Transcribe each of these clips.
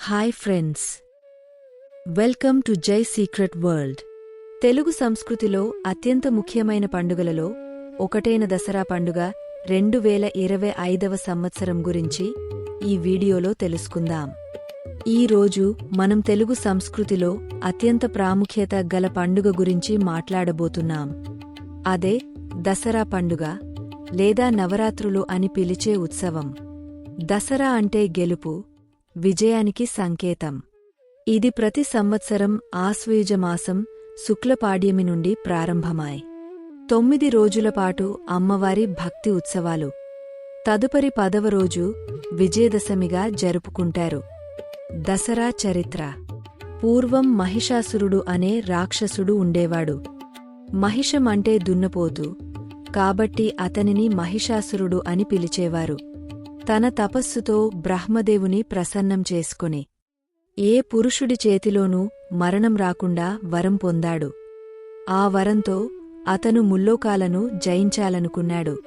Hi friends welcome to Jai secret world Telugu సంస్కృతిలో అత్యంత ముఖ్యమైన పండుగలలో ఒకటైన దసరా పండుగ రెండు వేల ఇరవై ఐదవ సంవత్సరం గురించి ఈ వీడియోలో తెలుసుకుందాం. ఈ రోజు మనం తెలుగు సంస్కృతిలో అత్యంత ప్రాముఖ్యత గల పండుగ గురించి మాట్లాడబోతున్నాం. అదే దసరా పండుగ లేదా నవరాత్రులు అని పిలిచే ఉత్సవం. దసరా అంటే గెలుపు విజయానికి సంకేతం. ఇది ప్రతి సంవత్సరం ఆశ్వయుజమాసం శుక్లపాడ్యమి నుండి ప్రారంభమాయ్. తొమ్మిది రోజులపాటు అమ్మవారి భక్తి ఉత్సవాలు. తదుపరి పదవ రోజు విజయదశమిగా జరుపుకుంటారు. దసరా చరిత్ర. పూర్వం మహిషాసురుడు అనే రాక్షసుడు ఉండేవాడు. మహిషం అంటే దున్నపోతు. కాబట్టి అతనిని మహిషాసురుడు అని పిలిచేవారు. తన తపస్సుతో బ్రహ్మదేవుని ప్రసన్నం చేసుకుని ఏ పురుషుడి చేతిలోనూ మరణం రాకుండా వరం పొందాడు. ఆ వరంతో అతను ముల్లోకాలను జయించాలనుకున్నాడు.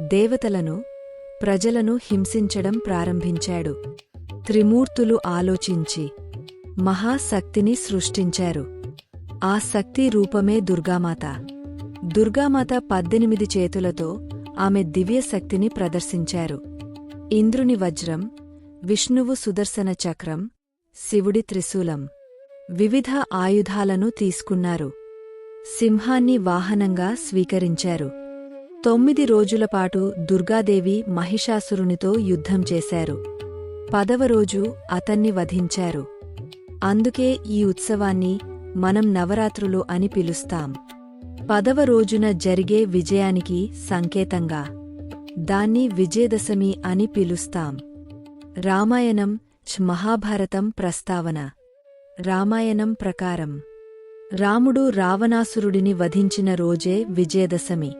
దేవతలను ప్రజలను హింసించడం ప్రారంభించాడు. త్రిమూర్తులు ఆలోచించి మహాశక్తిని సృష్టించారు. ఆ శక్తి రూపమే దుర్గామాత. దుర్గామాత పద్దెనిమిది చేతులతో ఆమె దివ్యశక్తిని ప్రదర్శించారు. ఇంద్రుని వజ్రం విష్ణువు సుదర్శన చక్రం శివుడి త్రిశూలం. వివిధ ఆయుధాలను తీసుకున్నారు. సింహాన్ని వాహనంగా స్వీకరించారు. తొమ్మిది రోజులపాటు దుర్గాదేవి మహిషాసురునితో యుద్ధం చేశారు. పదవ రోజు అతన్ని వధించారు. అందుకే ఈ ఉత్సవాన్ని మనం నవరాత్రులు అని పిలుస్తాం. పదవ రోజున జరిగే విజయానికి సంకేతంగా దాన్ని విజయదశమి అని పిలుస్తాం. రామాయణం ఛ్ మహాభారతం ప్రస్తావన. రామాయణం ప్రకారం. రాముడు రావణాసురుడిని వధించిన రోజే విజయదశమి.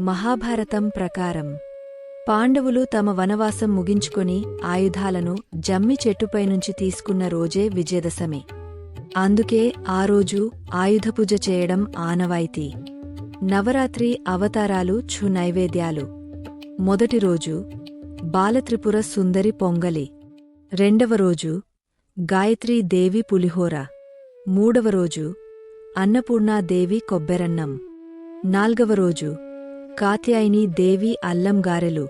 మహాభారతం ప్రకారం. పాండవులు తమ వనవాసం ముగించుకొని ఆయుధాలను జమ్మి చెట్టుపైనుంచి తీసుకున్న రోజే విజయదశమి. అందుకే ఆ రోజు ఆయుధపూజ చేయడం ఆనవాయితీ. నవరాత్రి అవతారాలు ఛు నైవేద్యాలు. మొదటి రోజు బాలత్రిపుర సుందరి పొంగలి. రెండవ రోజు గాయత్రీ దేవి పులిహోర. మూడవ రోజు అన్నపూర్ణాదేవి కొబ్బెరన్నం. నాల్గవ రోజు కాత్యాయిని దేవి అల్లం గారెలు.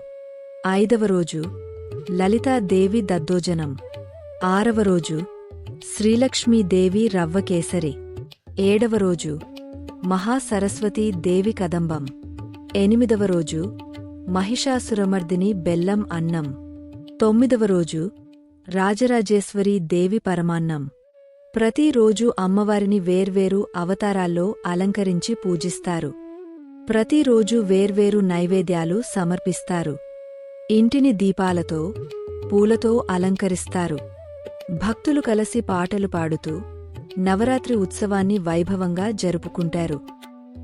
ఐదవ రోజు లలితాదేవి దద్దోజనం. ఆరవ రోజు శ్రీలక్ష్మీదేవి రవ్వకేసరి ఏడవ రోజు మహాసరస్వతీ దేవి కదంబం. ఎనిమిదవ రోజు మహిషాసురమర్దిని బెల్లం అన్నం. తొమ్మిదవ రోజు రాజరాజేశ్వరి దేవి పరమాన్నం. ప్రతిరోజు అమ్మవారిని వేర్వేరు అవతారాల్లో అలంకరించి పూజిస్తారు. ప్రతిరోజు వేర్వేరు నైవేద్యాలు సమర్పిస్తారు. ఇంటిని దీపాలతో పూలతో అలంకరిస్తారు. భక్తులు కలసి పాటలు పాడుతూ నవరాత్రి ఉత్సవాన్ని వైభవంగా జరుపుకుంటారు.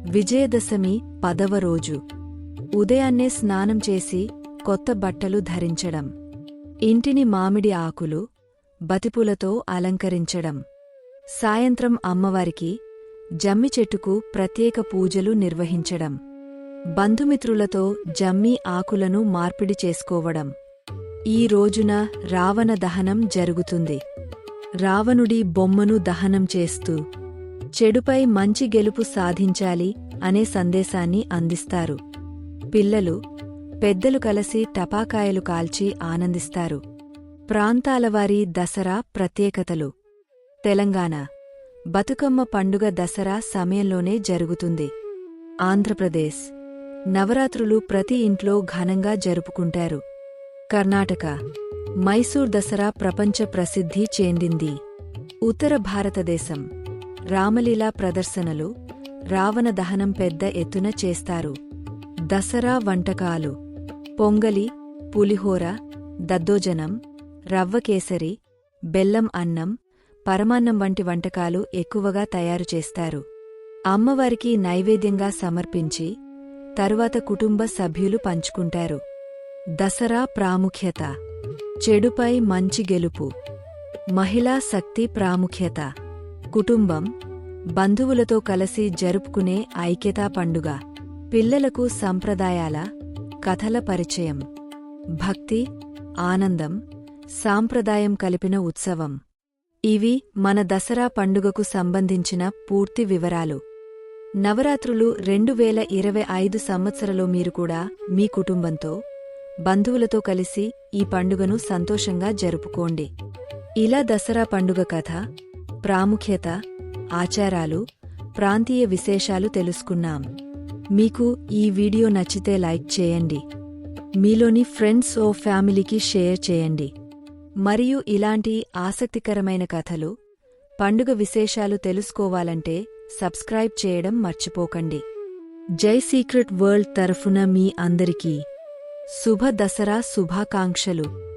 విజయదశమి పదవ రోజు. ఉదయాన్నే స్నానం చేసి కొత్త బట్టలు ధరించడం ఇంటిని మామిడి ఆకులు బతిపులతో అలంకరించడం. సాయంత్రం అమ్మవారికి జమ్మి చెట్టుకు ప్రత్యేక పూజలు నిర్వహించడం బంధుమిత్రులతో జమ్మి ఆకులను మార్పిడి చేసుకోవడం. ఈ రోజున రావణ దహనం జరుగుతుంది. రావణుడి బొమ్మను దహనం చేస్తూ చెడుపై మంచి గెలుపు సాధించాలి అనే సందేశాన్ని అందిస్తారు. పిల్లలు పెద్దలు కలసి టపాకాయలు కాల్చి ఆనందిస్తారు. ప్రాంతాలవారి దసరా ప్రత్యేకతలు. తెలంగాణ. బతుకమ్మ పండుగ దసరా సమయంలోనే జరుగుతుంది. ఆంధ్రప్రదేశ్. నవరాత్రులు ప్రతి ఇంట్లో ఘనంగా జరుపుకుంటారు. కర్ణాటక. మైసూర్ దసరా ప్రపంచ ప్రసిద్ధి చెందింది. ఉత్తర భారతదేశం. రామలీలా ప్రదర్శనలు రావణ దహనం పెద్ద ఎత్తున చేస్తారు. దసరా వంటకాలు. పొంగలి పులిహోర దద్దోజనం రవ్వకేసరి బెల్లం అన్నం పరమాన్నం వంటి వంటకాలు ఎక్కువగా తయారు చేస్తారు. అమ్మవారికి నైవేద్యంగా సమర్పించి తరువాత కుటుంబ సభ్యులు పంచుకుంటారు. దసరా ప్రాముఖ్యత. చెడుపై మంచి గెలుపు. మహిళా శక్తి ప్రాముఖ్యత. కుటుంబం బంధువులతో కలిసి జరుపుకునే ఐక్యతా పండుగ. పిల్లలకు సంప్రదాయాల కథల పరిచయం భక్తి ఆనందం సాంప్రదాయం కలిపిన ఉత్సవం. ఇవి మన దసరా పండుగకు సంబంధించిన పూర్తి వివరాలు. నవరాత్రులు రెండు వేల ఇరవై ఐదు సంవత్సరలో మీరు కూడా మీ కుటుంబంతో బంధువులతో కలిసి ఈ పండుగను సంతోషంగా జరుపుకోండి. ఇలా దసరా పండుగ కథ ప్రాముఖ్యత ఆచారాలు ప్రాంతీయ విశేషాలు తెలుసుకున్నాం. మీకు ఈ వీడియో నచ్చితే లైక్ చేయండి. మీలోని ఫ్రెండ్స్ ఓ ఫ్యామిలీకి షేర్ చేయండి. మరియు ఇలాంటి ఆసక్తికరమైన కథలు పండుగ విశేషాలు తెలుసుకోవాలంటే సబ్స్క్రైబ్ చేయడం మర్చిపోకండి. జై సీక్రెట్ వరల్డ్ తరఫున మీ అందరికీ శుభ దసరా శుభాకాంక్షలు.